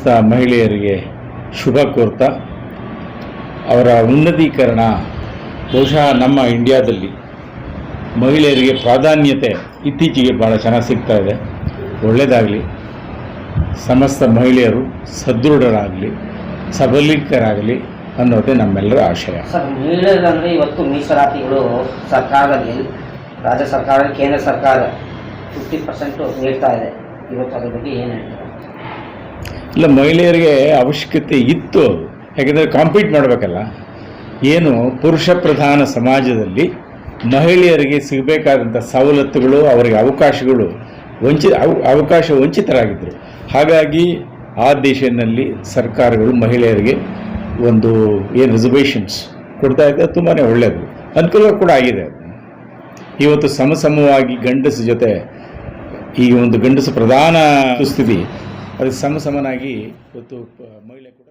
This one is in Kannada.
ಸಮಸ್ತ ಮಹಿಳೆಯರಿಗೆ ಶುಭ ಕೋರ್ತಾ. ಅವರ ಉನ್ನತೀಕರಣ ಬಹುಶಃ ನಮ್ಮ ಇಂಡಿಯಾದಲ್ಲಿ ಮಹಿಳೆಯರಿಗೆ ಪ್ರಾಧಾನ್ಯತೆ ಇತ್ತೀಚೆಗೆ ಭಾಳ ಚೆನ್ನಾಗಿ ಸಿಗ್ತಾ ಇದೆ. ಒಳ್ಳೆಯದಾಗಲಿ ಸಮಸ್ತ ಮಹಿಳೆಯರು ಸದೃಢರಾಗಲಿ, ಸಬಲೀಕರಾಗಲಿ ಅನ್ನೋದೇ ನಮ್ಮೆಲ್ಲರ ಆಶಯ. ಸರ್, ಮಹಿಳೆಯರಂದರೆ ಇವತ್ತು ಮೀಸಲಾತಿಗಳು ಸರ್ಕಾರದಲ್ಲಿ, ರಾಜ್ಯ ಸರ್ಕಾರ, ಕೇಂದ್ರ ಸರ್ಕಾರ ಫಿಫ್ಟಿ ಪರ್ಸೆಂಟು ನೀಡ್ತಾ ಇದೆ. ಇವತ್ತು ಅದ್ರ ಬಗ್ಗೆ ಏನು ಹೇಳ್ತಾರೆ? ಇಲ್ಲ, ಮಹಿಳೆಯರಿಗೆ ಅವಶ್ಯಕತೆ ಇತ್ತು. ಯಾಕೆಂದರೆ ಕಾಂಪೀಟ್ ಮಾಡಬೇಕಲ್ಲ. ಏನು, ಪುರುಷ ಪ್ರಧಾನ ಸಮಾಜದಲ್ಲಿ ಮಹಿಳೆಯರಿಗೆ ಸಿಗಬೇಕಾದಂಥ ಸವಲತ್ತುಗಳು, ಅವರಿಗೆ ಅವಕಾಶಗಳು ವಂಚಿ, ಅವ- ಅವಕಾಶ ವಂಚಿತರಾಗಿದ್ದರು ಹಾಗಾಗಿ ಆ ದೇಶದಲ್ಲಿ ಸರ್ಕಾರಗಳು ಮಹಿಳೆಯರಿಗೆ ಒಂದು, ಏನು ರಿಸರ್ವೇಷನ್ಸ್ ಕೊಡ್ತಾ ಇದ್ದ ತುಂಬಾ ಒಳ್ಳೆಯದು ಅನುಕೂಲ ಕೂಡ ಆಗಿದೆ. ಅದು. ಇವತ್ತು ಸಮಸಮವಾಗಿ ಗಂಡಸ ಜೊತೆ ಈ ಒಂದು ಗಂಡಸು ಪ್ರಧಾನ ಸ್ಥಿತಿ ಅದಕ್ಕೆ ಸಮಸಮನಾಗಿ ಇವತ್ತು ಪ- ಮಹಿಳೆ ಕೂಡ